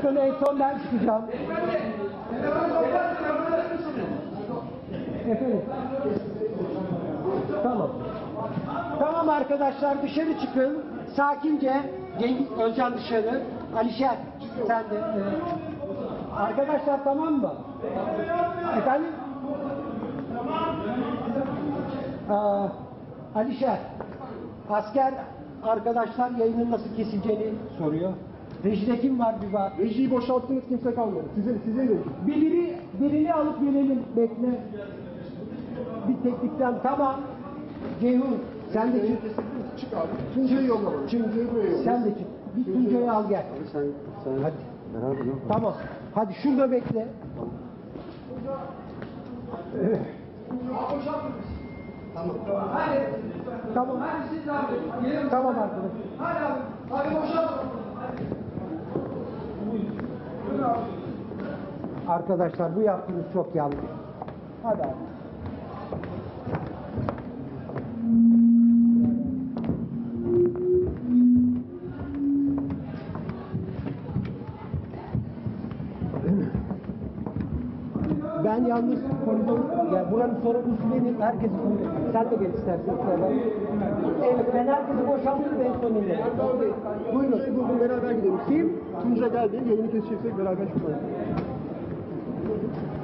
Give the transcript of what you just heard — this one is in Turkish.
Çıkın en son ben çıkacağım. Tamam. Tamam arkadaşlar dışarı çıkın. Sakince. Özcan dışarı. Alişer sen de. evet. Arkadaşlar tamam mı? Efendim? Aa, Alişer. Asker arkadaşlar yayının nasıl kesileceğini soruyor. Rejide kim var bir bak. Rejiyi boşalttınız kimse kalmadı. Sizin sizin de. Bir biri, birini alıp gelelim. Bekle. Bir teknikten tamam. Ceyhun sen de çık. Çık abi. Tuncay'ı yolla. Tuncay'ı buraya yolla. Sen de çık. Bir Tuncay'ı al gel. Sen, sen Hadi. beraber yok. Tamam. Hadi şurada bekle. Evet. Tamam. Tamam. Tamam arkadaş. Arkadaşlar bu yaptığınız çok yanlış. Hadi abi. Ben yalnız koridor, yani buranın sorumlusu benim, herkesi Sen de gel istersen. Evet, ben herkesi boşaltırım en sonunda. Buyurun burada beraber gidelim. Kim? Tunca geldi. Yayını keseceksek beraber çıkalım. あ!